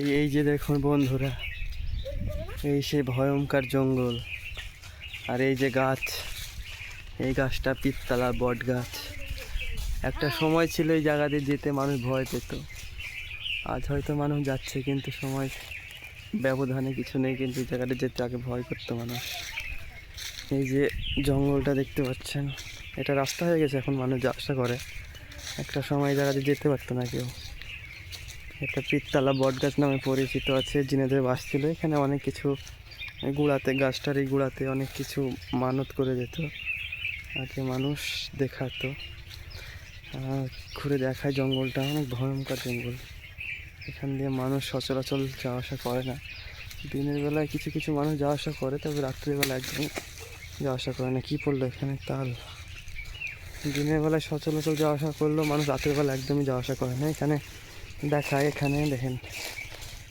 এই এই যে দেখুন বন্ধুরা, এই সেই ভয়ঙ্কর জঙ্গল, আর এই যে গাছ, এই গাছটা পিত্তালা, বট গাছ। একটা সময় ছিল এই জায়গা দিয়ে যেতে মানুষ ভয় পেত, আজ হয়তো মানুষ যাচ্ছে, কিন্তু সময় ব্যবধানে কিছু নেই, কিন্তু এই জায়গাটা যেতে আগে ভয় করতো মানুষ। এই যে জঙ্গলটা দেখতে পাচ্ছেন, এটা রাস্তা হয়ে গেছে এখন মানুষ যা আসা করে, একটা সময় এই জায়গাতে যেতে পারতো না কেউ। একটা পিত্তালা বট গাছ নামে পরিচিত আছে, জিনেদের বাস ছিল। এখানে অনেক কিছু গুড়াতে, গাছটার গুড়াতে অনেক কিছু মানত করে যেত, আগে মানুষ দেখাতো। ঘুরে দেখায় জঙ্গলটা, অনেক ভয়ঙ্কর জঙ্গল। এখান দিয়ে মানুষ সচরাচর যাওয়া আসা করে না। দিনের বেলায় কিছু কিছু মানুষ যাওয়া আসা করে, তবে রাত্রিবেলা একদম যাওয়া আসা করে না। কী পড়ল এখানে? তাল। দিনের বেলায় সচরাচর যাওয়া আসা করলেও মানুষ রাতের বেলা একদমই যাওয়া আসা করে না। এখানে দেখায় এখানে, দেখেন।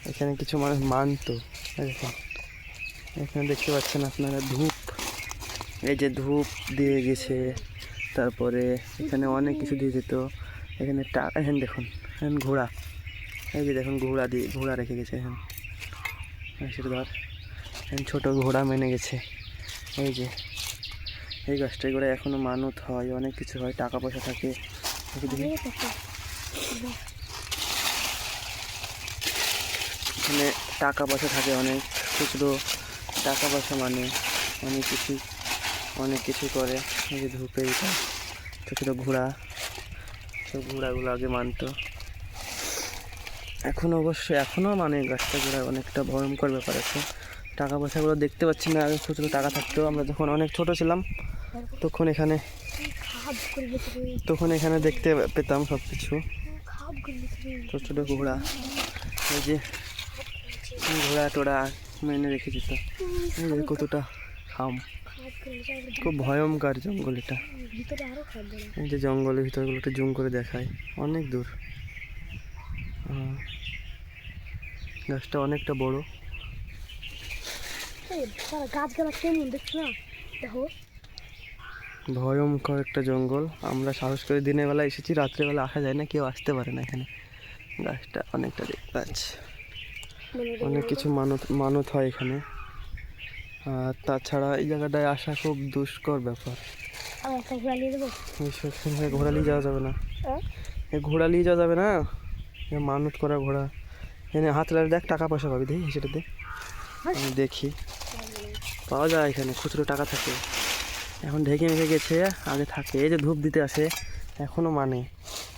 এখানে কিছু মানুষ মানতো দেখেন এখানে দেখতে পাচ্ছেন আপনারা ধূপ। এই যে ধূপ দিয়ে গেছে, তারপরে এখানে অনেক কিছু দিয়ে যেত। এখানে টাকা এখানে দেখুন, এখানে ঘোড়া। এই যে দেখুন, ঘোড়া দিয়ে, ঘোড়া রেখে গেছে এখানে। সেটা ধর, এখানে ছোটো ঘোড়া মেনে গেছে। এই যে, এই গাছটাই করে এখনও মানত হয়, অনেক কিছু হয়, টাকা পয়সা থাকে। এখানে টাকা পয়সা থাকে অনেক খুচরো টাকা পয়সা মানে অনেক কিছু অনেক কিছু করে। এই যে ধূপে এটা ছোটো ছোটো ঘোড়া। সব ঘোড়াগুলো আগে মানতো। এখন অবশ্য এখনও মানে গাছটা ঘোড়া অনেকটা ভয়ঙ্কর ব্যাপার আছে। টাকা পয়সাগুলো দেখতে পাচ্ছি না, আগে খুচরো টাকা থাকতো আমরা যখন অনেক ছোট ছিলাম, তখন এখানে তখন এখানে দেখতে পেতাম সব কিছু ছোটো ছোটো ঘোড়া। এই যে ঘোড়া, টোড়া, মেনে রেখে যেত এই যে কতটা খাম। খুব ভয়ঙ্কর জঙ্গল এটা। এই যে জঙ্গলের ভিতরগুলো একটু জুম করে দেখায়। অনেক দূর। গাছটা অনেকটা বড়। ভয়ঙ্কর একটা জঙ্গল। আমরা সাহস করে দিনের বেলা এসেছি, রাত্রেবেলা আসা যায় না, কেউ আসতে পারে না এখানে। গাছটা অনেকটা দেখতে পাচ্ছি। অনেক কিছু মানত মানত হয় এখানে। আর তাছাড়া এই জায়গাটায় আসা খুব দুষ্কর ব্যাপার। আমার একটা ঘোরা নিয়ে দেবো? এই সবসময় ঘোড়া নিয়ে যাওয়া যাবে না। হ্যাঁ? এ ঘোড়া নিয়ে যাওয়া যাবে না? এ মানত করা ঘোড়া। এনে হাত লাগে দেখ টাকা পয়সা পাবি দেখি সেটাতে আমি দেখি। পাওয়া যায় এখানে খুচরো টাকা থাকে। এখন ঢেকে মেখে গেছে আগে থাকে। এই যে ধূপ দিতে আসে এখনও মানে।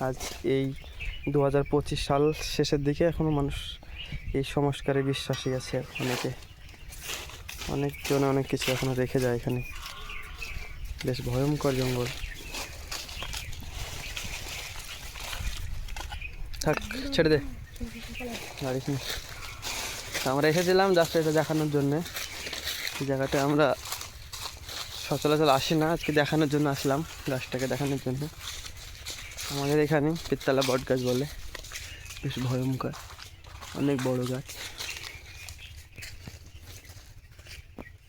আজ এই দু হাজার পঁচিশ সাল শেষের দিকে এখনও মানুষ এই সংস্কারে বিশ্বাসী আছে অনেকে। অনেকজন অনেক কিছু এখনও রেখে যায় এখানে। বেশ ভয়ঙ্কর জঙ্গল। থাক, ছেড়ে দে। আমরা এসেছিলাম জাস্ট এটা দেখানোর জন্যে। এই জায়গাটা আমরা সচরাচর আসি না, আজকে দেখানোর জন্য আসলাম, গাছটাকে দেখানোর জন্য। আমাদের এখানে পিত্তালা বট গাছ বলে। বেশ ভয়ঙ্কর। অনেক বড় গাছ।